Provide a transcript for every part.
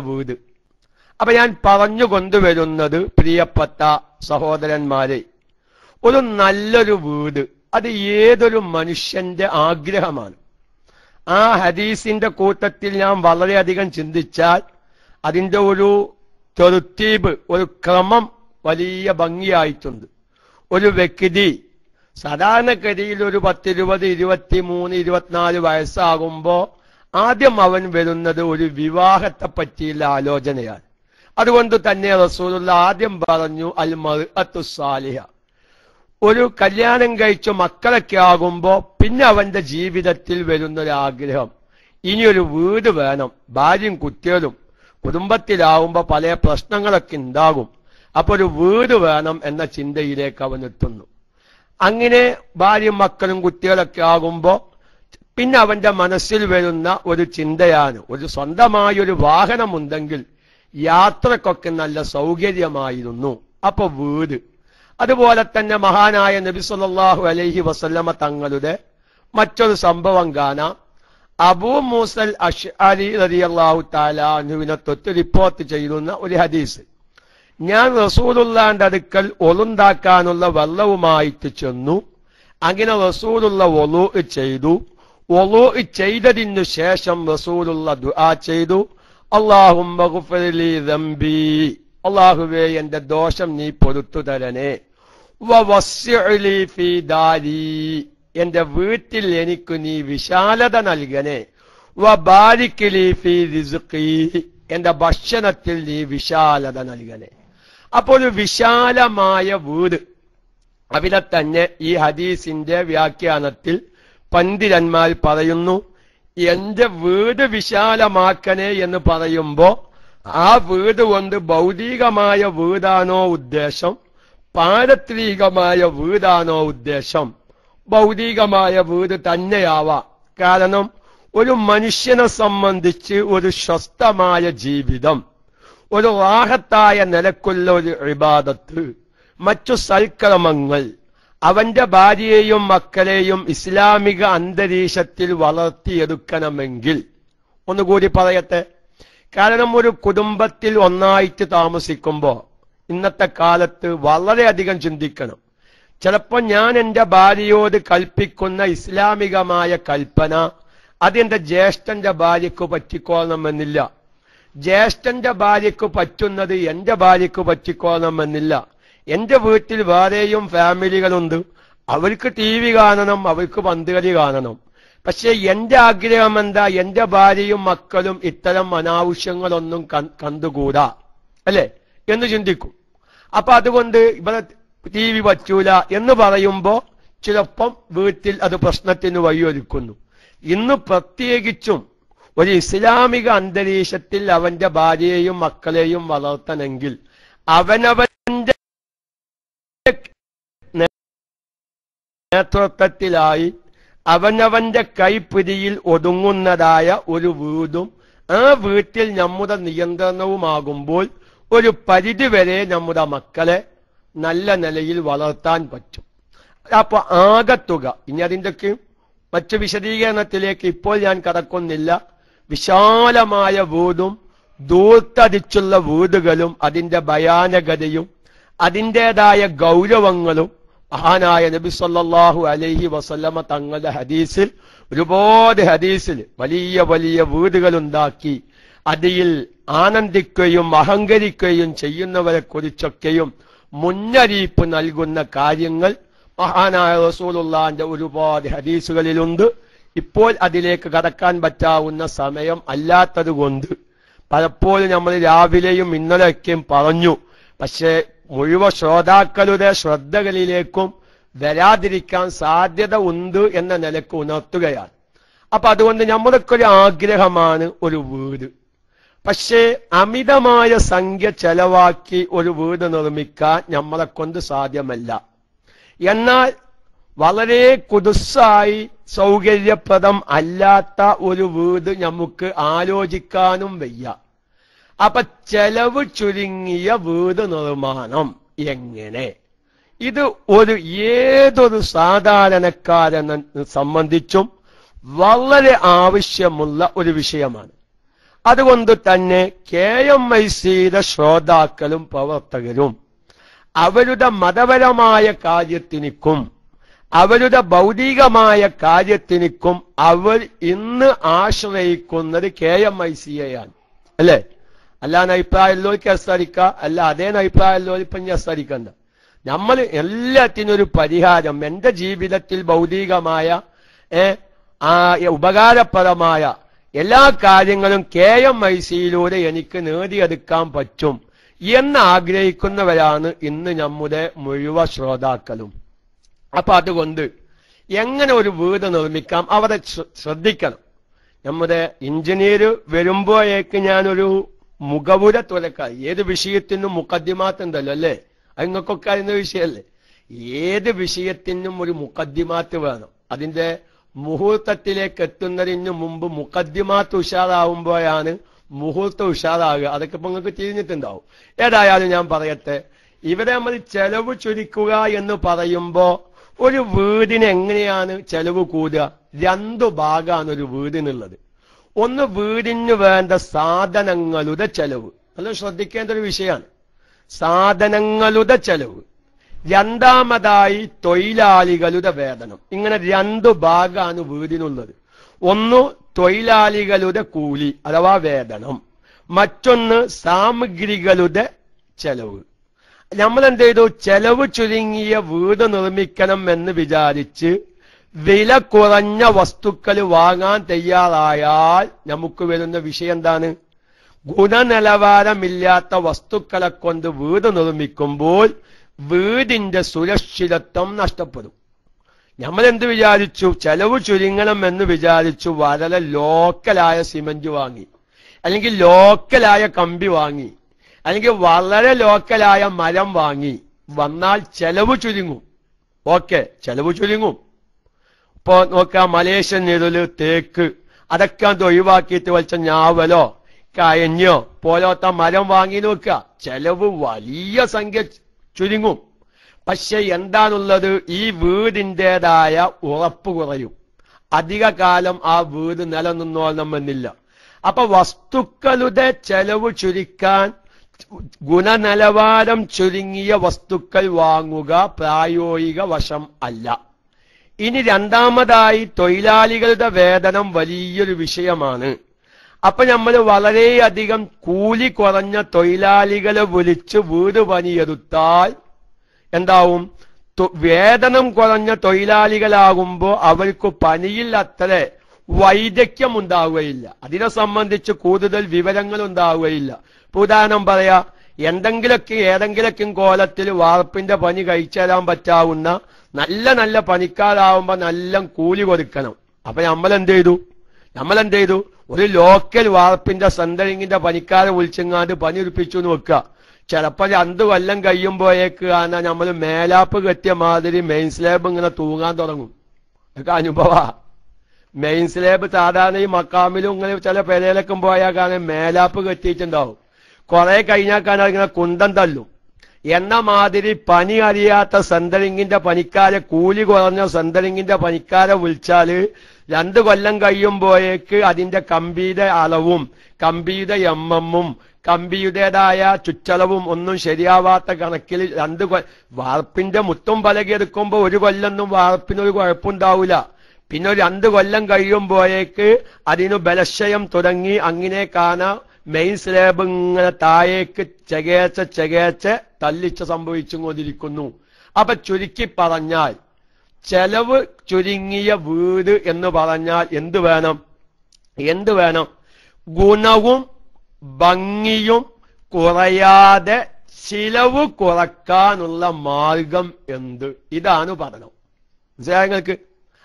വീട് അപ്പൊ ഞാൻ പറഞ്ഞു കൊണ്ടുവരുന്നത് പ്രിയപ്പെട്ട സഹോദരന്മാരെ ഒരു നല്ലൊരു വീട് അത് ഏതൊരു മനുഷ്യന്റെ ആഗ്രഹമാണ്. ആ ഹദീസിന്റെ കൂട്ടത്തിൽ ഞാൻ വളരെയധികം ചിന്തിച്ചാൽ അതിന്റെ ഒരു തെറുത്തീബ് ഒരു ക്രമം വലിയ ഭംഗിയായിട്ടുണ്ട്. ഒരു വ്യക്തി സാധാരണഗതിയിൽ ഒരു പത്തിരുപത് ഇരുപത്തിമൂന്ന് ഇരുപത്തിനാല് വയസ്സാകുമ്പോ ആദ്യം അവൻ വരുന്നത് ഒരു വിവാഹത്തെ പറ്റിയുള്ള ആലോചനയാണ്. അതുകൊണ്ട് തന്നെ റസൂലുള്ള ആദ്യം പറഞ്ഞു അൽ മർഅത്തു സാലിഹ. ഒരു കല്യാണം കഴിച്ച് മക്കളൊക്കെ ആകുമ്പോ പിന്നെ അവന്റെ ജീവിതത്തിൽ വരുന്ന ഒരു ആഗ്രഹം ഇനിയൊരു വീട് വേണം ഭാര്യയും കുട്ടികളും കുടുംബത്തിലാവുമ്പോ പല പ്രശ്നങ്ങളൊക്കെ ഉണ്ടാകും. അപ്പൊ ഒരു വീട് വേണം എന്ന ചിന്തയിലേക്ക് അവൻ എത്തുന്നു. അങ്ങനെ ഭാര്യയും മക്കളും കുട്ടികളൊക്കെ ആകുമ്പോ പിന്നെ അവന്റെ മനസ്സിൽ വരുന്ന ഒരു ചിന്തയാണ്. ഒരു സ്വന്തമായ ഒരു വാഹനമുണ്ടെങ്കിൽ യാത്രക്കൊക്കെ നല്ല സൗകര്യമായിരുന്നു. അപ്പൊ വീട്. അതുപോലെ തന്നെ മഹാനായ നബി സല്ലല്ലാഹു അലൈഹി വസല്ലമ തങ്ങളുടെ മറ്റൊരു സംഭവം കാണാം. അബൂ മൂസൽ അഷ് അലി റളിയല്ലാഹു അള്ളാഹു താലാനുവിനെ തൊട്ട് റിപ്പോർട്ട് ചെയ്യുന്ന ഒരു ഹദീസ്. ഞാൻ റസൂലുള്ളാന്റെ അടുക്കൽ ഒളുണ്ടാക്കാനുള്ള വെള്ളവുമായിട്ട് ചെന്നു. അങ്ങനെ റസൂലുള്ള ഒലു ചെയ്തു. ഒലു ചെയ്തതിനു ശേഷം റസൂലുള്ള ദുആ ചെയ്തു. ദംബി. അള്ളാഹുവേ എന്റെ ദോഷം നീ പൊറുത്തു തരണേ എന്റെ വീട്ടിൽ എനിക്ക് നീ വിശാലത നൽകണേ. എന്റെ ഭക്ഷണത്തിൽ നീ വിശാലത നൽകണേ. അപ്പോൾ വിശാലമായ വീട്. അവിടെ തന്നെ ഈ ഹദീസിന്റെ വ്യാഖ്യാനത്തിൽ പണ്ഡിതന്മാർ പറയുന്നു എന്റെ വീട് വിശാലമാക്കണേ എന്ന് പറയുമ്പോ ആ വീട് കൊണ്ട് ഭൗതികമായ വീടാണോ ഉദ്ദേശം? പാരത്രികമായ വീടാണോ ഉദ്ദേശം? ഭൗതികമായ വീട് തന്നെയാവാം. കാരണം ഒരു മനുഷ്യനെ സംബന്ധിച്ച് ഒരു സ്വസ്ഥമായ ജീവിതം ഒരു വാഹത്തായ നിലക്കുള്ള ഒരു ഇബാദത്ത് മറ്റു സൽക്രമങ്ങൾ അവന്റെ ഭാര്യയെയും മക്കളെയും ഇസ്ലാമിക അന്തരീക്ഷത്തിൽ വളർത്തിയെടുക്കണമെങ്കിൽ ഒന്നുകൂടി പറയട്ടെ. കാരണം ഒരു കുടുംബത്തിൽ ഒന്നായിട്ട് താമസിക്കുമ്പോ ഇന്നത്തെ കാലത്ത് വളരെയധികം ചിന്തിക്കണം. ചിലപ്പോൾ ഞാൻ എന്റെ ഭാര്യയോട് കൽപ്പിക്കുന്ന ഇസ്ലാമികമായ കൽപ്പന അതെന്റെ ജ്യേഷ്ഠന്റെ ഭാര്യയ്ക്ക് പറ്റിക്കോളണമെന്നില്ല. ജ്യേഷ്ഠന്റെ ഭാര്യയ്ക്ക് പറ്റുന്നത് എന്റെ ഭാര്യയ്ക്ക് പറ്റിക്കോളണമെന്നില്ല. എന്റെ വീട്ടിൽ വേറെയും ഫാമിലികളുണ്ട്. അവർക്ക് ടി വി കാണണം അവർക്ക് പന്തുകളി കാണണം. പക്ഷെ എന്റെ ആഗ്രഹം എന്താ? എന്റെ ഭാര്യയും മക്കളും ഇത്തരം അനാവശ്യങ്ങളൊന്നും കണ്ടുകൂടാ. അല്ലെ? എന്ന് ചിന്തിക്കും. അപ്പൊ അതുകൊണ്ട് ഇവിടെ ടി വി പറ്റൂല എന്ന് പറയുമ്പോ ചിലപ്പം വീട്ടിൽ അത് പ്രശ്നത്തിന് വഴിയൊരുക്കുന്നു. ഇന്ന് പ്രത്യേകിച്ചും ഒരു ഇസ്ലാമിക അന്തരീക്ഷത്തിൽ അവന്റെ ഭാര്യയെയും മക്കളെയും വളർത്തണമെങ്കിൽ അവനവന്റെ നേതൃത്വത്തിലായി അവനവന്റെ കൈപ്പിരിയിൽ ഒതുങ്ങുന്നതായ ഒരു വീടും ആ വീട്ടിൽ നമ്മുടെ നിയന്ത്രണവുമാകുമ്പോൾ ഒരു പരിധിവരെ നമ്മുടെ മക്കളെ നല്ല നിലയിൽ വളർത്താൻ പറ്റും. അപ്പൊ ആകത്തുക ഇനി അതിന്റെയൊക്കെ മറ്റു വിശദീകരണത്തിലേക്ക് ഇപ്പോൾ ഞാൻ കടക്കുന്നില്ല. വിശാലമായ വീടും ദൂർത്തടിച്ചുള്ള വീടുകളും അതിന്റെ ഭയാനകതയും അതിന്റെതായ ഗൗരവങ്ങളും മഹാനായ നബി സല്ലാഹു അലൈഹി വസല്ലമ തങ്ങളുടെ ഹദീസിൽ ഒരുപാട് ഹദീസിൽ വലിയ വലിയ വീടുകൾ ഉണ്ടാക്കി അതിൽ ആനന്ദിക്കുകയും അഹങ്കരിക്കുകയും ചെയ്യുന്നവരെ കുറിച്ചൊക്കെയും മുന്നറിയിപ്പ് നൽകുന്ന കാര്യങ്ങൾ മഹാനായ റസൂലുള്ളാന്റെ ഒരുപാട് ഹദീസുകളിലുണ്ട്. ഇപ്പോൾ അതിലേക്ക് കടക്കാൻ പറ്റാവുന്ന സമയം അല്ലാത്തത് കൊണ്ട് പലപ്പോഴും നമ്മൾ രാവിലെയും ഇന്നലെയൊക്കെയും പറഞ്ഞു. പക്ഷേ മുഴുവൻ ശ്രോതാക്കളുടെ ശ്രദ്ധകളിലേക്കും വരാതിരിക്കാൻ സാധ്യത ഉണ്ട് എന്ന നിലയ്ക്ക് ഉണർത്തുകയാണ്. അപ്പൊ അതുകൊണ്ട് നമ്മൾക്ക് ഒരു ആഗ്രഹമാണ് ഒരു വീട്. പക്ഷേ അമിതമായ സംഖ്യ ചെലവാക്കി ഒരു വീട് നിർമ്മിക്കാൻ നമ്മളെ കൊണ്ട് സാധ്യമല്ല. എന്നാൽ വളരെ കുതുസായി സൗകര്യപ്രദം അല്ലാത്ത ഒരു വീട് നമുക്ക് ആലോചിക്കാനും വയ്യ. അപ്പൊ ചെലവ് ചുരുങ്ങിയ വീട് നിർമ്മാണം. എങ്ങനെ? ഇത് ഒരു ഏതൊരു സാധാരണക്കാരനെ സംബന്ധിച്ചും വളരെ ആവശ്യമുള്ള ഒരു വിഷയമാണ്. അതുകൊണ്ട് തന്നെ കെ എം ഐ സിയുടെ ശ്രോതാക്കളും പ്രവർത്തകരും അവരുടെ മതപരമായ കാര്യത്തിനിക്കും അവരുടെ ഭൗതികമായ കാര്യത്തിനിക്കും അവർ ഇന്ന് ആശ്രയിക്കുന്നത് കെ എം ഐ സിയെയാണ്. അല്ലേ? അല്ലാന്ന് അഭിപ്രായമുള്ളവർക്ക് അസ്തരിക്ക അല്ല അതേ അഭിപ്രായമുള്ളവർ ഇപ്പം ഞാൻ അസ്തരിക്കണ്ട നമ്മൾ എല്ലാത്തിനും ഒരു പരിഹാരം എന്റെ ജീവിതത്തിൽ ഭൗതികമായ ഉപകാരപ്രദമായ എല്ലാ കാര്യങ്ങളും കെ എം ഐ സിയിലൂടെ എനിക്ക് നേടിയെടുക്കാൻ പറ്റും എന്ന് ആഗ്രഹിക്കുന്നവരാണ് ഇന്ന് നമ്മുടെ മുഴുവൻ ശ്രോതാക്കളും. അപ്പൊ അതുകൊണ്ട് എങ്ങനെ ഒരു വീട് നിർമ്മിക്കാം അവരെ ശ്രദ്ധിക്കണം. നമ്മുടെ എഞ്ചിനീയർ വരുമ്പോഴേക്ക് ഞാനൊരു മുഖവുര തുലക്ക ഏത് വിഷയത്തിനും മുക്കദ്ദിമാത്തുണ്ടല്ലോ അല്ലേ? അങ്ങക്കൊക്കെ അറിയുന്ന വിഷയമല്ലേ? ഏത് വിഷയത്തിനും ഒരു മുക്കദ്ദിമാത്ത് വേണം. അതിന്റെ മുഹൂർത്തത്തിലേക്ക് എത്തുന്നതിന് മുമ്പ് മുക്കദ്ദിമാത്ത് ഉഷാറാവുമ്പോഴാണ് മുഹൂർത്തം ഉഷാറാകുക. അതൊക്കെ ഇപ്പൊ നിങ്ങൾക്ക് തിരിഞ്ഞിട്ടുണ്ടാവും. ഏതായാലും ഞാൻ പറയട്ടെ ഇവിടെ നമ്മൾ ചെലവ് ചുരുക്കുക എന്ന് പറയുമ്പോ ഒരു വീടിന് എങ്ങനെയാണ് ചെലവ് കൂടുക? രണ്ടു ഭാഗമാണ് ഒരു വീടിനുള്ളത് ഒന്ന് വീടിന് വേണ്ട സാധനങ്ങളുടെ ചെലവ്. നല്ല ശ്രദ്ധിക്കേണ്ട ഒരു വിഷയമാണ്. സാധനങ്ങളുടെ ചെലവ്. രണ്ടാമതായി തൊഴിലാളികളുടെ വേതനം. ഇങ്ങനെ രണ്ടു ഭാഗമാണ് വീടിനുള്ളത്. ഒന്ന് തൊഴിലാളികളുടെ കൂലി അഥവാ വേതനം. മറ്റൊന്ന് സാമഗ്രികളുടെ ചെലവ്. നമ്മൾ എന്ത് ചെയ്തു ചെലവ് ചുരുങ്ങിയ വീട് നിർമ്മിക്കണം എന്ന് വിചാരിച്ച് വില കുറഞ്ഞ വസ്തുക്കൾ വാങ്ങാൻ തയ്യാറായാൽ നമുക്ക് വരുന്ന വിഷയം എന്താണ്? ഗുണനിലവാരമില്ലാത്ത വസ്തുക്കളെ കൊണ്ട് വീട് നിർമ്മിക്കുമ്പോൾ വീടിന്റെ സുരക്ഷിതത്വം നഷ്ടപ്പെടും. നമ്മൾ എന്ത് വിചാരിച്ചു? ചെലവ് ചുരുങ്ങണം എന്ന് വിചാരിച്ചു വളരെ ലോക്കലായ സിമന്റ് വാങ്ങി അല്ലെങ്കിൽ ലോക്കലായ കമ്പി വാങ്ങി അല്ലെങ്കിൽ വളരെ ലോക്കലായ മരം വാങ്ങി വന്നാൽ ചെലവ് ചുരുങ്ങും. ഓക്കെ ചെലവ് ചുരുങ്ങും. ഇപ്പൊ നോക്കാം മലേഷ്യൻ നിഴൽ തേക്ക്. അതൊക്കെ അത് ഒഴിവാക്കിയിട്ട് വലിച്ച ഞാവലോ കയഞ്ഞോ പോലോത്ത മരം വാങ്ങി നോക്കുക ചെലവ് വലിയ സംഖ്യ ചുരുങ്ങും. പക്ഷെ എന്താണുള്ളത്? ഈ വീടിന്റെതായ ഉറപ്പ് കുറയും. അധിക കാലം ആ വീട് നിലനിന്നോളണമെന്നില്ല അപ്പൊ വസ്തുക്കളുടെ ചെലവ് ചുരുക്കാൻ ഗുണനിലവാരം ചുരുങ്ങിയ വസ്തുക്കൾ വാങ്ങുക പ്രായോഗിക വശം അല്ല. ഇനി രണ്ടാമതായി തൊഴിലാളികളുടെ വേതനം വലിയൊരു വിഷയമാണ്. അപ്പൊ നമ്മൾ വളരെയധികം കൂലി കുറഞ്ഞ തൊഴിലാളികളെ വിളിച്ച് വീട് പണിയെടുത്താൽ എന്താവും? വേതനം കുറഞ്ഞ തൊഴിലാളികളാകുമ്പോൾ അവർക്ക് പണിയിൽ അത്ര വൈദഗ്ധ്യം ഉണ്ടാവുകയില്ല അതിനെ സംബന്ധിച്ച് കൂടുതൽ വിവരങ്ങൾ ഉണ്ടാവുകയില്ല ഉദാഹരണം പറയാ എന്തെങ്കിലൊക്കെ ഏതെങ്കിലൊക്കെ കോലത്തിൽ വാർപ്പിന്റെ പണി കഴിച്ചു തരാൻ പറ്റാവുന്ന നല്ല നല്ല പണിക്കാരാവുമ്പോ നല്ല കൂലി കൊടുക്കണം. അപ്പൊ നമ്മൾ എന്ത് ചെയ്തു നമ്മൾ എന്ത് ചെയ്തു ഒരു ലോക്കൽ വാർപ്പിന്റെ സെന്ററിങ്ങിന്റെ പണിക്കാരെ വിളിച്ചെങ്ങാണ്ട് പണി ഉറപ്പിച്ചു എന്ന് വെക്കുക. ചിലപ്പോ രണ്ട് കൊല്ലം കഴിയുമ്പോഴേക്ക് കാരണം നമ്മൾ മേലാപ്പ് കെട്ടിയ മാതിരി മെയിൻ സ്ലാബ് ഇങ്ങനെ തൂങ്ങാൻ തുടങ്ങും. ഇതൊക്കെ അനുഭവ. മെയിൻ സ്ലാബ് സാധാരണ ഈ മക്കാമിലും ഇങ്ങനെ ചില പെരയിലൊക്കെ പോയാൽ കാണാൻ മേലാപ്പ് കെട്ടിയിട്ടുണ്ടാവും. കുറെ കഴിഞ്ഞാൽ കാണാൻ ഇങ്ങനെ കുന്തം തള്ളും എന്ന മാതിരി പനി അറിയാത്ത സെന്ററിങ്ങിന്റെ പണിക്കാരെ കൂലി കുറഞ്ഞ സെന്ററിങ്ങിന്റെ പണിക്കാരെ വിളിച്ചാൽ രണ്ട് കൊല്ലം കഴിയുമ്പോഴേക്ക് അതിന്റെ കമ്പിയുടെ അളവും കമ്പിയുടെ എമ്മും കമ്പിയുടേതായ ചുറ്റളവും ഒന്നും ശരിയാവാത്ത കണക്കിൽ രണ്ട് വാർപ്പിന്റെ മുത്തും പലകെടുക്കുമ്പോ ഒരു കൊല്ലൊന്നും വാർപ്പിനൊരു കുഴപ്പമുണ്ടാവില്ല പിന്നെ ഒരു രണ്ട് കൊല്ലം കഴിയുമ്പോഴേക്ക് അതിനു ബലശയം തുടങ്ങി അങ്ങനെ കാണാ മെയിൻ സ്ലാബ് ഇങ്ങനെ താഴേക്ക് ചെകേച്ച ചെകേച്ച തല്ലിച്ച സംഭവിച്ചുകൊണ്ടിരിക്കുന്നു. അപ്പൊ ചുരുക്കി പറഞ്ഞാൽ ചെലവ് ചുരുങ്ങിയ വീട് എന്ന് പറഞ്ഞാൽ എന്ത് വേണം? എന്ത് വേണം? ഗുണവും ഭംഗിയും കുറയാതെ ചിലവ് കുറക്കാനുള്ള മാർഗം എന്ത്? ഇതാണ് പഠനം. മനസ്സിലായ നിങ്ങൾക്ക്?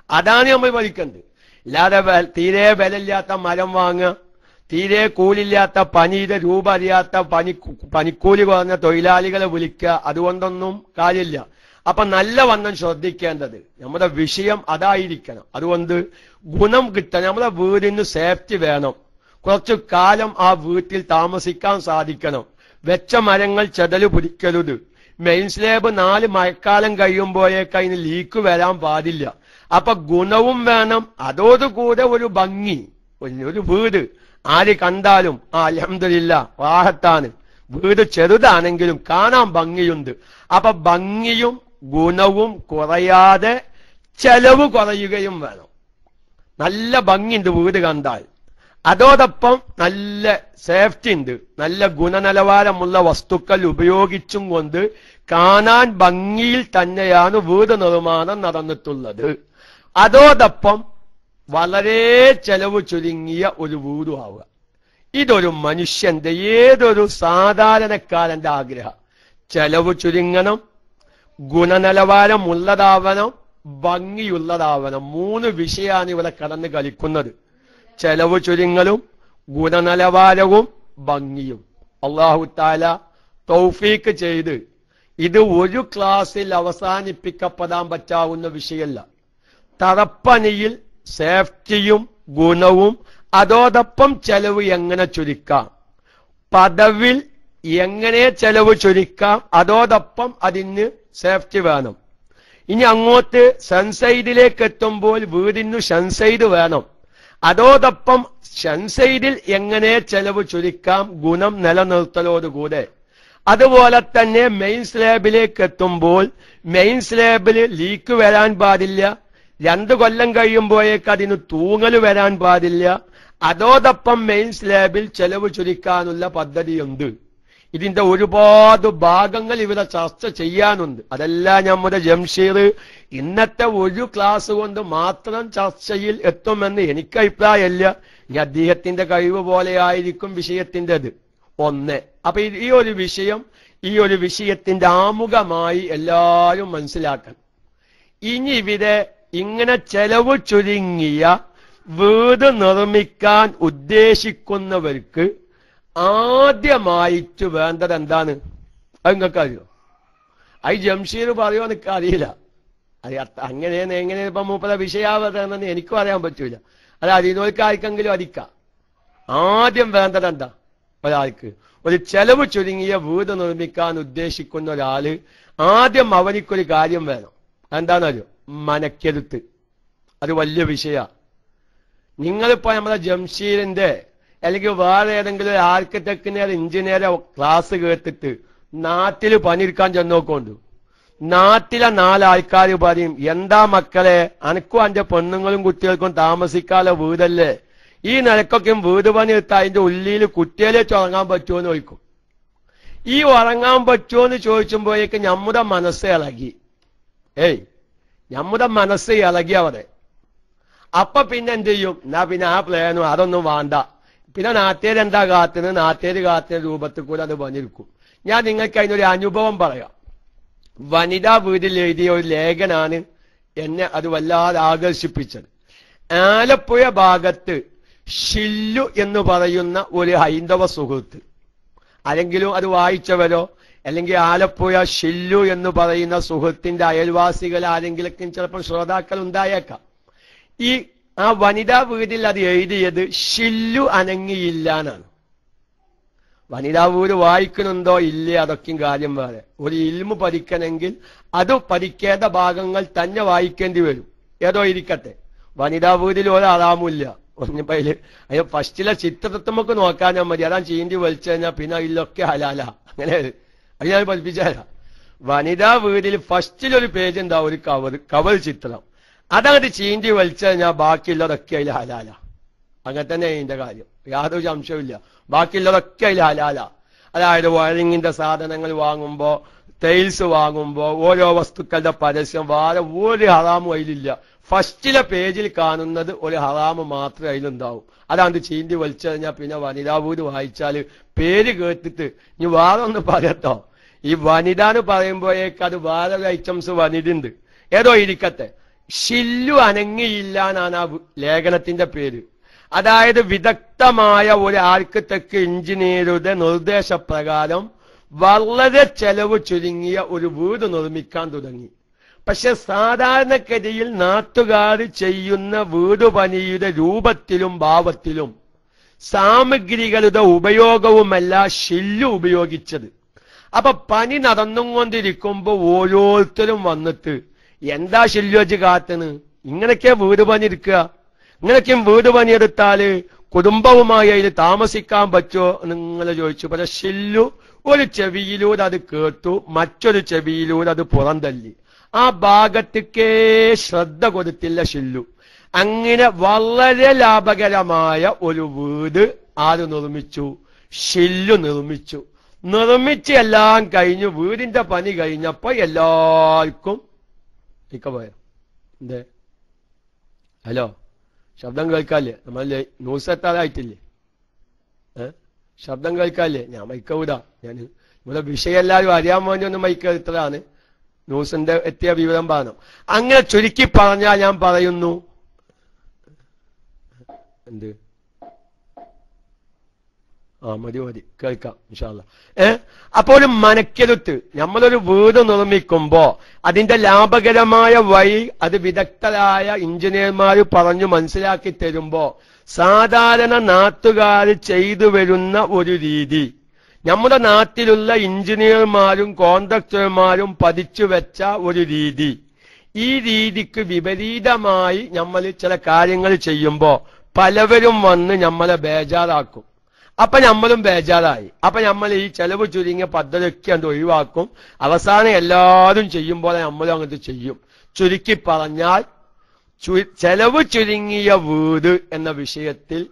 അതാണ് നമ്മൾ പഠിക്കേണ്ടത്. ഇല്ലാതെ തീരെ വിലയില്ലാത്ത മരം വാങ്ങുക. തീരെ കൂലില്ലാത്ത പനിയുടെ രൂപ അറിയാത്ത പനി പനിക്കൂലി കുറഞ്ഞ തൊഴിലാളികളെ വിളിക്കുക അതുകൊണ്ടൊന്നും കാര്യമില്ല. അപ്പൊ നല്ല വണ്ണം ശ്രദ്ധിക്കേണ്ടത് നമ്മുടെ വിഷയം അതായിരിക്കണം. അതുകൊണ്ട് ഗുണം കിട്ടാൻ നമ്മുടെ വീടിന് സേഫ്റ്റി വേണം. കുറച്ചു കാലം ആ വീട്ടിൽ താമസിക്കാൻ സാധിക്കണം. വെച്ച മരങ്ങൾ ചെതൽ പിടിക്കരുത് മെയിൻ സ്ലേബ് നാല് മഴക്കാലം കഴിയുമ്പോഴേക്ക് അതിന് ലീക്ക് വരാൻ പാടില്ല. അപ്പൊ ഗുണവും വേണം. അതോടുകൂടെ ഒരു ഭംഗി. ഒരു വീട്. ആര് കണ്ടാലും ആ അലഹമില്ല വാഹത്താണ്. വീട് ചെറുതാണെങ്കിലും കാണാൻ ഭംഗിയുണ്ട്. അപ്പൊ ഭംഗിയും ഗുണവും കുറയാതെ ചെലവ് കുറയുകയും വേണം. നല്ല ഭംഗിയുണ്ട് വീട് കണ്ടാൽ. അതോടൊപ്പം നല്ല സേഫ്റ്റി ഉണ്ട്. നല്ല ഗുണനിലവാരമുള്ള വസ്തുക്കൾ ഉപയോഗിച്ചും കൊണ്ട് കാണാൻ ഭംഗിയിൽ തന്നെയാണ് വീട് നിർമ്മാണം നടന്നിട്ടുള്ളത്. അതോടൊപ്പം വളരെ ചെലവ് ചുരുങ്ങിയ ഒരു വീടും ആവുക ഇതൊരു മനുഷ്യന്റെ ഏതൊരു സാധാരണക്കാരന്റെ ആഗ്രഹം. ചെലവ് ചുരുങ്ങണം ഗുണനിലവാരമുള്ളതാവണം ഭംഗിയുള്ളതാവണം. മൂന്ന് വിഷയമാണ് ഇവിടെ കടന്ന് കളിക്കുന്നത്. ചെലവ് ചുരുങ്ങലും ഗുണനിലവാരവും ഭംഗിയും. അള്ളാഹു താല തൗഫീക്ക് ചെയ്ത് ഇത് ഒരു ക്ലാസ്സിൽ അവസാനിപ്പിക്കപ്പെടാൻ പറ്റാവുന്ന വിഷയമല്ല തറപ്പണിയിൽ സേഫ്റ്റിയും ഗുണവും അതോടൊപ്പം ചെലവ് എങ്ങനെ ചുരുക്കാം? പദവിൽ എങ്ങനെ ചെലവ് ചുരുക്കാം? അതോടൊപ്പം അതിന് സേഫ്റ്റി വേണം. ഇനി അങ്ങോട്ട് സൺസൈഡിലേക്ക് എത്തുമ്പോൾ വീടിന് സൺസൈഡ് വേണം. അതോടൊപ്പം സൺസൈഡിൽ എങ്ങനെ ചെലവ് ചുരുക്കാം? ഗുണം നിലനിർത്തലോടുകൂടെ. അതുപോലെ തന്നെ മെയിൻ സ്ലാബിലേക്ക് എത്തുമ്പോൾ മെയിൻ സ്ലാബിൽ ലീക്ക് വരാൻ പാടില്ല. രണ്ടു കൊല്ലം കഴിയുമ്പോഴേക്ക് അതിന് തൂങ്ങൽ വരാൻ പാടില്ല. അതോടൊപ്പം മെയിൻ സ്ലാബിൽ ചെലവ് ചുരുക്കാനുള്ള പദ്ധതിയുണ്ട്. ഇതിന്റെ ഒരുപാട് ഭാഗങ്ങൾ ഇവിടെ ചർച്ച ചെയ്യാനുണ്ട്. അതെല്ലാം നമ്മുടെ ജംഷീർ ഇന്നത്തെ ഒരു ക്ലാസ് കൊണ്ട് മാത്രം ചർച്ചയിൽ എത്തുമെന്ന് എനിക്ക് അഭിപ്രായമല്ല. ഇനി അദ്ദേഹത്തിന്റെ കഴിവ് പോലെ ആയിരിക്കും വിഷയത്തിന്റെത്. ഒന്ന്. അപ്പൊ ഈ ഒരു വിഷയം ഈ ഒരു വിഷയത്തിന്റെ ആമുഖമായി എല്ലാവരും മനസ്സിലാക്കണം. ഇനി ഇവിടെ ഇങ്ങനെ ചെലവ് ചുരുങ്ങിയ വീട് നിർമ്മിക്കാൻ ഉദ്ദേശിക്കുന്നവർക്ക് ആദ്യമായിട്ട് വേണ്ടത് എന്താണ്? അത് നിങ്ങൾക്ക് അറിയോ? അത് ജംഷീർ പറയുമോ എനിക്ക് അറിയില്ല. അത് അത്ത- അങ്ങനെയാണ് എങ്ങനെ ഇപ്പൊ മൂപ്പത വിഷയാവതെന്ന് എനിക്കും അറിയാൻ പറ്റൂല. അത് അറിയുന്നവർക്ക് ആർക്കെങ്കിലും അടിക്കാം. ആദ്യം വേണ്ടത് എന്താ? ഒരാൾക്ക്. ഒരു ചെലവ് ചുരുങ്ങിയ വീട് നിർമ്മിക്കാൻ ഉദ്ദേശിക്കുന്ന ഒരാൾ ആദ്യം അവനിക്കൊരു കാര്യം വേണം. എന്താണല്ലോ മനക്കെരുത്ത് അത് വലിയ വിഷയ. നിങ്ങളിപ്പോ നമ്മളെ ജംഷീറിന്റെ അല്ലെങ്കിൽ വേറെ ഏതെങ്കിലും ഒരു ആർക്കിടെക്ടിനെ എഞ്ചിനീയറെ ക്ലാസ് കേട്ടിട്ട് നാട്ടിൽ പണിയെടുക്കാൻ ചെന്നോക്കൊണ്ട്. നാട്ടിലെ നാലാൾക്കാർ പറയും എന്താ മക്കളെ അനക്കും അന്റെ പെണ്ണുങ്ങളും കുട്ടികൾക്കും താമസിക്കാതെ വീടല്ലേ? ഈ നിലക്കൊക്കെ വീട് പണി എടുത്താൽ അതിന്റെ ഉള്ളിയിൽ കുട്ടികളെ ഉറങ്ങാൻ പറ്റുമോ എന്ന് ചോദിക്കും. ഈ ഉറങ്ങാൻ പറ്റുമോ എന്ന് ചോദിച്ചുമ്പോഴേക്ക് നമ്മുടെ മനസ്സ് ഇളകി. ഏയ് നമ്മുടെ മനസ്സ് ഇളകി അവിടെ. അപ്പൊ പിന്നെ എന്ത് ചെയ്യും? എന്നാ പിന്നെ ആ പ്ലാനും അതൊന്നും വേണ്ട. പിന്നെ നാട്ടേര് എന്താ കാത്തിന് നാട്ടേര് കാത്തിന് രൂപത്തിൽ കൂടെ അത് വന്നിരിക്കും. ഞാൻ നിങ്ങൾക്ക് അതിനൊരു അനുഭവം പറയാം. വനിതാ വീടിൽ എഴുതിയ ഒരു ലേഖനാണ് എന്നെ അത് വല്ലാതെ ആകർഷിപ്പിച്ചത്. ആലപ്പുഴ ഭാഗത്ത് ഷില്ലു എന്ന് പറയുന്ന ഒരു ഹൈന്ദവ സുഹൃത്ത്. ആരെങ്കിലും അത് വായിച്ചവരോ? അല്ലെങ്കിൽ ആലപ്പുഴ ഷില്ലു എന്ന് പറയുന്ന സുഹൃത്തിന്റെ അയൽവാസികൾ ആരെങ്കിലും ചിലപ്പോൾ ശ്രോതാക്കൾ ഉണ്ടായേക്കാം. ഈ ആ വനിതാ വീടിൽ അത് എഴുതിയത് ഷില്ലു അനങ്ങിയില്ല എന്നാണ്. വനിതാ വീട് വായിക്കുന്നുണ്ടോ ഇല്ലേ അതൊക്കെയും കാര്യം വേറെ. ഒരു ഇൽമു പഠിക്കണമെങ്കിൽ അത് പഠിക്കേണ്ട ഭാഗങ്ങൾ തന്നെ വായിക്കേണ്ടി വരും. ഏതോ ഇരിക്കട്ടെ. വനിതാ വീടിൽ ഒരാളാമില്ല ഒന്നിപ്പോ അതിൽ അതിന് ഫസ്റ്റിലെ ചിത്രത്തുമ്പൊക്കെ നോക്കാനാ മതി. അതാ ചീന്തി വലിച്ചു കഴിഞ്ഞാൽ പിന്നെ ഇല്ലൊക്കെ ഹലാല. അങ്ങനെ ഞാൻ പഠിപ്പിച്ചാല വനിതാ ഫസ്റ്റിൽ ഒരു പേജ് എന്താ? ഒരു കവർ കവർ ചിത്രം. അതങ്ങോട്ട് ചീന്തി വലിച്ചാൽ ഞാൻ ബാക്കിയുള്ളതൊക്കെ അതിൽ ഹലാല. അങ്ങനെ തന്നെ ഇതിന്റെ കാര്യം. യാതൊരു സംശയമില്ല ബാക്കിയുള്ളതൊക്കെ അതിൽ ഹലാല. അതായത് വയറിങ്ങിന്റെ സാധനങ്ങൾ വാങ്ങുമ്പോ ടൈൽസ് വാങ്ങുമ്പോൾ ഓരോ വസ്തുക്കളുടെ പരസ്യം വേറെ ഒരു ഹറാമും അതിലില്ല. ഫസ്റ്റിലെ പേജിൽ കാണുന്നത് ഒരു ഹറാമ് മാത്രമേ അതിലുണ്ടാവും. അതാണ്ട് ചീന്തി വലിച്ചു കഴിഞ്ഞാൽ പിന്നെ വനിതാ വീട് വായിച്ചാൽ പേര് കേട്ടിട്ട് ഇനി വേറെ ഒന്ന് പറയട്ടോ. ഈ വനിത എന്ന് പറയുമ്പോഴേക്ക് അത് വേറെ ഐറ്റംസ് വനിതയുണ്ട് ഏതോ ഇരിക്കട്ടെ. ഷില്ലു അനങ്ങിയില്ല എന്നാണ് ആ ലേഖനത്തിന്റെ പേര്. അതായത് വിദഗ്ധമായ ഒരു ആർക്കിടെക്ട് എഞ്ചിനീയറുടെ നിർദ്ദേശപ്രകാരം വളരെ ചെലവ് ചുരുങ്ങിയ ഒരു വീട് നിർമ്മിക്കാൻ തുടങ്ങി. പക്ഷെ സാധാരണഗതിയിൽ നാട്ടുകാർ ചെയ്യുന്ന വീടുപനിയുടെ രൂപത്തിലും ഭാവത്തിലും സാമഗ്രികളുടെ ഉപയോഗവുമല്ല ഷില്ലു ഉപയോഗിച്ചത്. അപ്പൊ പണി നടന്നുകൊണ്ടിരിക്കുമ്പോ ഓരോരുത്തരും വന്നിട്ട് എന്താ ഷില്ലു വെച്ച് കാത്തന് ഇങ്ങനൊക്കെ വീട് പണിയെടുക്കുക? ഇങ്ങനെയൊക്കെയും വീട് പണിയെടുത്താൽ കുടുംബവുമായി അതിൽ താമസിക്കാൻ പറ്റുമോ നിങ്ങൾ ചോദിച്ചു. പക്ഷെ ഷില്ലു ഒരു ചെവിയിലൂടെ അത് കേട്ടു. മറ്റൊരു ചെവിയിലൂടെ അത് പുറന്തള്ളി ആ ഭാഗത്തേക്കേ ശ്രദ്ധ കൊടുത്തില്ല ഷില്ലു. അങ്ങനെ വളരെ ലാഭകരമായ ഒരു വീട് ആര് നിർമ്മിച്ചു? ഷില്ലു നിർമ്മിച്ചു. നിർമ്മിച്ച് എല്ലാം കഴിഞ്ഞു. വീടിന്റെ പണി കഴിഞ്ഞപ്പോ എല്ലാവർക്കും ഇക്ക പോയോ? എന്തേ? ഹലോ? ശബ്ദം കേൾക്കാല്ലേ? നമ്മളല്ലേ ന്യൂസ് എത്താതായിട്ടില്ലേ? ശബ്ദം കേൾക്കാല്ലേ? ഞാൻ മൈക്കൂടാ ഞാൻ ഇവിടെ വിഷയം എല്ലാവരും അറിയാൻ വേണ്ടി ഒന്ന് മൈക്ക് എടുത്തതാണ്. ന്യൂസിന്റെ എത്തിയ വിവരം പറഞ്ഞു അങ്ങനെ ചുരുക്കി പറഞ്ഞാൽ ഞാൻ പറയുന്നു. എന്ത്? ആ മതി മതി. കേൾക്കാം ഇൻഷാല്ല ഏ? അപ്പൊ ഒരു മനക്കരുത്ത്. നമ്മളൊരു വീട് നിർമ്മിക്കുമ്പോ അതിന്റെ ലാഭകരമായ വഴി അത് വിദഗ്ധരായ എഞ്ചിനീയർമാർ പറഞ്ഞു മനസ്സിലാക്കി തരുമ്പോ സാധാരണ നാട്ടുകാർ ചെയ്തു വരുന്ന ഒരു രീതി. നമ്മുടെ നാട്ടിലുള്ള എഞ്ചിനീയർമാരും കോൺട്രാക്ടർമാരും പതിച്ചു വെച്ച ഒരു രീതി. ഈ രീതിക്ക് വിപരീതമായി നമ്മൾ ചില കാര്യങ്ങൾ ചെയ്യുമ്പോ പലവരും വന്ന് നമ്മളെ ബേജാറാക്കും. അപ്പൊ നമ്മളും ബേജാറായി. അപ്പൊ നമ്മൾ ഈ ചെലവ് ചുരുങ്ങിയ പദ്ധതിയൊക്കെ അത് ഒഴിവാക്കും. അവസാനം എല്ലാവരും ചെയ്യുമ്പോൾ നമ്മളും അങ്ങോട്ട് ചെയ്യും. ചുരുക്കി പറഞ്ഞാൽ ചെലവ് ചുരുങ്ങിയ വീട് എന്ന വിഷയത്തിൽ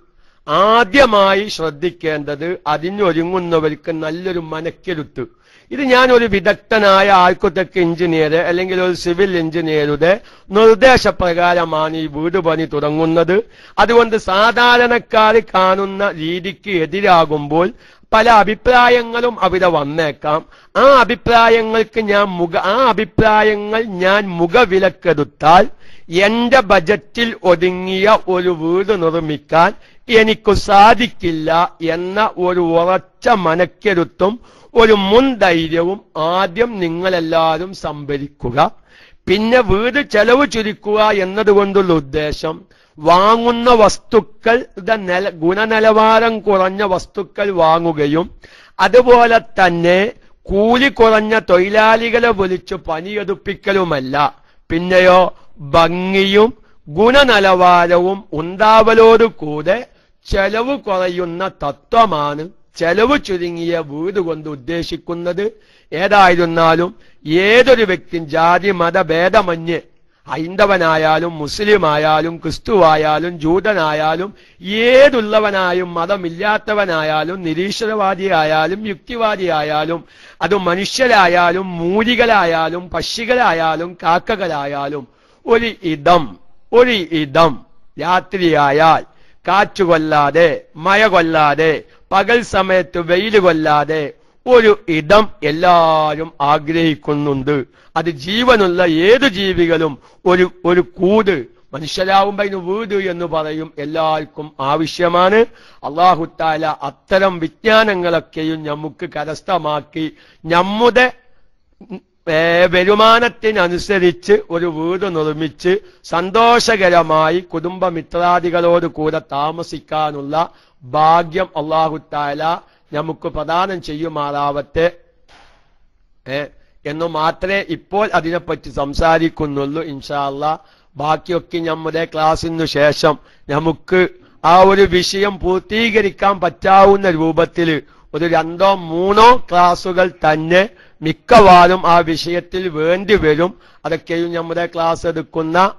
ആദ്യമായി ശ്രദ്ധിക്കേണ്ടത് അതിനൊരുങ്ങുന്നവർക്ക് നല്ലൊരു മനക്കരുത്ത് ഇത് ഞാൻ ഒരു വിദഗ്ധനായ ആർക്കിടെക്ട് എഞ്ചിനീയർ അല്ലെങ്കിൽ ഒരു സിവിൽ എഞ്ചിനീയറുടെ നിർദ്ദേശപ്രകാരമാണ് ഈ വീട് പണി തുടങ്ങുന്നത്. അതുകൊണ്ട് സാധാരണക്കാർ കാണുന്ന രീതിക്ക് എതിരാകുമ്പോൾ പല അഭിപ്രായങ്ങളും അവിടെ വന്നേക്കാം. ആ അഭിപ്രായങ്ങൾക്ക് ഞാൻ മുഖ ആ അഭിപ്രായങ്ങൾ ഞാൻ മുഖവിലക്കെടുത്താൽ എന്റെ ബജറ്റിൽ ഒതുങ്ങിയ ഒരു വീട് നിർമ്മിക്കാൻ എനിക്കു സാധിക്കില്ല എന്ന ഒരു ഉറച്ച മനക്കരുത്തും ഒരു മുൻ ധൈര്യവും ആദ്യം നിങ്ങളെല്ലാവരും സംഭരിക്കുക പിന്നെ വീട് ചെലവ് ചുരുക്കുക എന്നതുകൊണ്ടുള്ള ഉദ്ദേശം വാങ്ങുന്ന വസ്തുക്കളുടെ നില ഗുണനിലവാരം കുറഞ്ഞ വസ്തുക്കൾ വാങ്ങുകയും അതുപോലെ തന്നെ കൂലി കുറഞ്ഞ തൊഴിലാളികളെ വിളിച്ചു പണിയെടുപ്പിക്കലുമല്ല. പിന്നെയോ ഭംഗിയും ഗുണനിലവാരവും ഉണ്ടാവലോടുകൂടെ ചെലവ് കുറയുന്ന തത്വമാണ് ചെലവ് ചുരുങ്ങിയ വീട് കൊണ്ട് ഉദ്ദേശിക്കുന്നത് ഏതായിരുന്നാലും ഏതൊരു വ്യക്തി ജാതി മത ഭേദമഞ്ഞ് ഹൈന്ദവനായാലും മുസ്ലിമായാലും ക്രിസ്തുവായാലും ജൂതനായാലും ഏതുള്ളവനായും മതമില്ലാത്തവനായാലും നിരീശ്വരവാദിയായാലും യുക്തിവാദിയായാലും അത് മനുഷ്യരായാലും മൂലികളായാലും പക്ഷികളായാലും കാക്കകളായാലും ഒരു ഇടം ഒരു ഇടം രാത്രിയായാൽ കാറ്റുകൊല്ലാതെ മഴ കൊല്ലാതെ പകൽ സമയത്ത് വെയിൽ കൊല്ലാതെ ഒരു ഇടം എല്ലാവരും ആഗ്രഹിക്കുന്നുണ്ട്. അത് ജീവനുള്ള ഏത് ജീവികളും ഒരു ഒരു കൂട് മനുഷ്യരാകുമ്പോ അതിന് വീട് എന്ന് പറയും എല്ലാവർക്കും ആവശ്യമാണ്. അള്ളാഹുത്താല അത്തരം വിജ്ഞാനങ്ങളൊക്കെയും നമുക്ക് കരസ്ഥമാക്കി നമ്മുടെ വരുമാനത്തിനനുസരിച്ച് ഒരു വീട് നിർമ്മിച്ച് സന്തോഷകരമായി കുടുംബമിത്രാദികളോട് കൂടെ താമസിക്കാനുള്ള ഭാഗ്യം അള്ളാഹുത്താല നമുക്ക് പ്രദാനം ചെയ്യുമാറാവട്ടെ എന്നു മാത്രമേ ഇപ്പോൾ അതിനെപ്പറ്റി സംസാരിക്കുന്നുള്ളൂ ഇൻഷാല്ല ബാക്കിയൊക്കെ നമ്മുടെ ക്ലാസ്സിനു ശേഷം നമുക്ക് ആ ഒരു വിഷയം പൂർത്തീകരിക്കാൻ പറ്റാവുന്ന രൂപത്തിൽ ഒരു രണ്ടോ മൂന്നോ ക്ലാസുകൾ തന്നെ മിക്കവാറും ആ വിഷയത്തിൽ വേണ്ടി വരും. അതൊക്കെയും നമ്മുടെ ക്ലാസ് എടുക്കുന്ന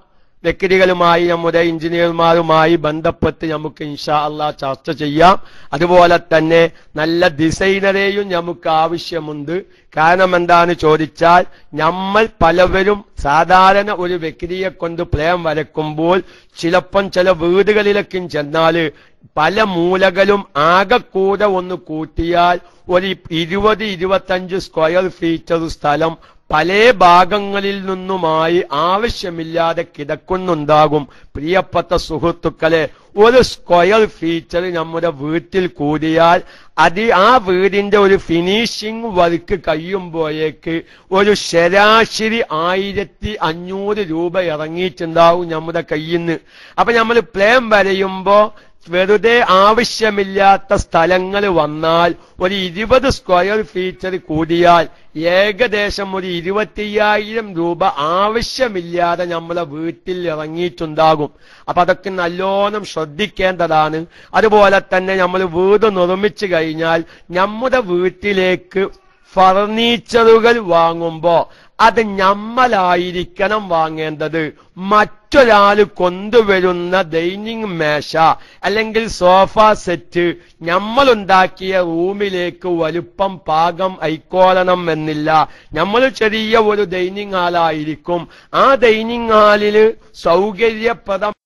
വ്യക്തികളുമായി നമ്മുടെ എഞ്ചിനീയർമാരുമായി ബന്ധപ്പെട്ട് നമുക്ക് ഇൻഷാ അള്ളാ ചർച്ച ചെയ്യാം. അതുപോലെ തന്നെ നല്ല ഡിസൈനറെയും നമുക്ക് ആവശ്യമുണ്ട്. കാരണം എന്താണ് ചോദിച്ചാൽ നമ്മൾ പലവരും സാധാരണ ഒരു വ്യക്തിയെ കൊണ്ട് പ്ലേം വരക്കുമ്പോൾ ചിലപ്പം ചില വീടുകളിലേക്കും ചെന്നാൽ പല മൂലകളും ആകെ കൂടെ ഒന്ന് കൂട്ടിയാൽ ഒരു ഇരുപത് ഇരുപത്തഞ്ച് സ്ക്വയർ ഫീറ്റർ സ്ഥലം പല ഭാഗങ്ങളിൽ നിന്നുമായി ആവശ്യമില്ലാതെ കിടക്കുന്നുണ്ടാകും. പ്രിയപ്പെട്ട സുഹൃത്തുക്കളെ ഒരു സ്ക്വയർ ഫീച്ചർ നമ്മുടെ വീട്ടിൽ കൂടിയാൽ അത് ആ വീടിന്റെ ഒരു ഫിനിഷിംഗ് വർക്ക് കഴിയുമ്പോഴേക്ക് ഒരു ശരാശരി ആയിരത്തി അഞ്ഞൂറ് രൂപ ഇറങ്ങിയിട്ടുണ്ടാവും നമ്മുടെ കയ്യിൽ നിന്ന് അപ്പൊ നമ്മൾ പ്ലേം വരയുമ്പോ വെറുതെ ആവശ്യമില്ലാത്ത സ്ഥലങ്ങൾ വന്നാൽ ഒരു ഇരുപത് സ്ക്വയർ ഫീറ്റർ കൂടിയാൽ ഏകദേശം ഒരു ഇരുപത്തിയ്യായിരം രൂപ ആവശ്യമില്ലാതെ നമ്മളെ വീട്ടിൽ ഇറങ്ങിയിട്ടുണ്ടാകും. അപ്പൊ അതൊക്കെ നല്ലോണം ശ്രദ്ധിക്കേണ്ടതാണ്. അതുപോലെ തന്നെ നമ്മൾ വീട് നിർമ്മിച്ചു കഴിഞ്ഞാൽ നമ്മുടെ വീട്ടിലേക്ക് ഫർണിച്ചറുകൾ വാങ്ങുമ്പോ അത് ഞമ്മലായിരിക്കണം വാങ്ങേണ്ടത്. മറ്റൊരാൾ കൊണ്ടുവരുന്ന ഡൈനിങ് മേശ അല്ലെങ്കിൽ സോഫ സെറ്റ് നമ്മളുണ്ടാക്കിയ റൂമിലേക്ക് വലുപ്പം പാകം ഐക്കോളണം എന്നില്ല. നമ്മൾ ചെറിയ ഒരു ഡൈനിങ് ഹാളായിരിക്കും. ആ ഡൈനിങ് ഹാളിൽ സൗകര്യപ്രദമായ